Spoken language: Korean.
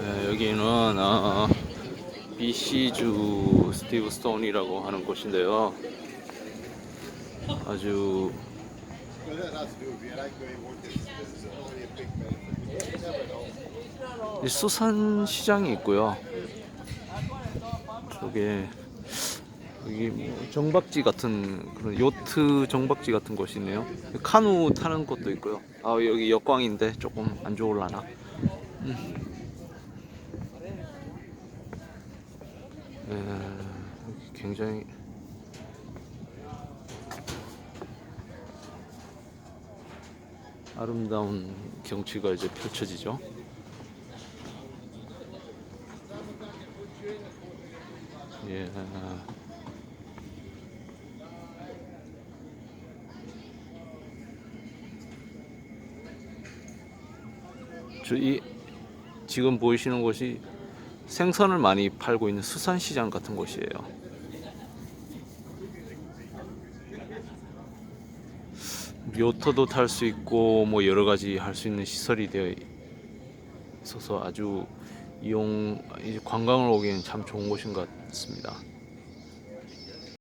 네, 여기는 어, BC주 스티브 스톤이라고 하는 곳인데요. 아주 수산 시장이 있고요. 저게 여기 뭐 정박지 같은 그런 요트 정박지 같은 곳이 있네요. 카누 타는 곳도 있고요. 아 여기 역광인데 조금 안 좋을라나. 음. 네, 여기 굉장히 아름다운 경치가 이제 펼쳐지죠. 예. 저이 지금 보이시는 곳이 생선을 많이 팔고 있는 수산시장 같은 곳이에요. 요트도 탈 수 있고 뭐 여러 가지 할 수 있는 시설이 되어 있어서 아주 이용 관광을 오기엔 참 좋은 곳인 것 같습니다.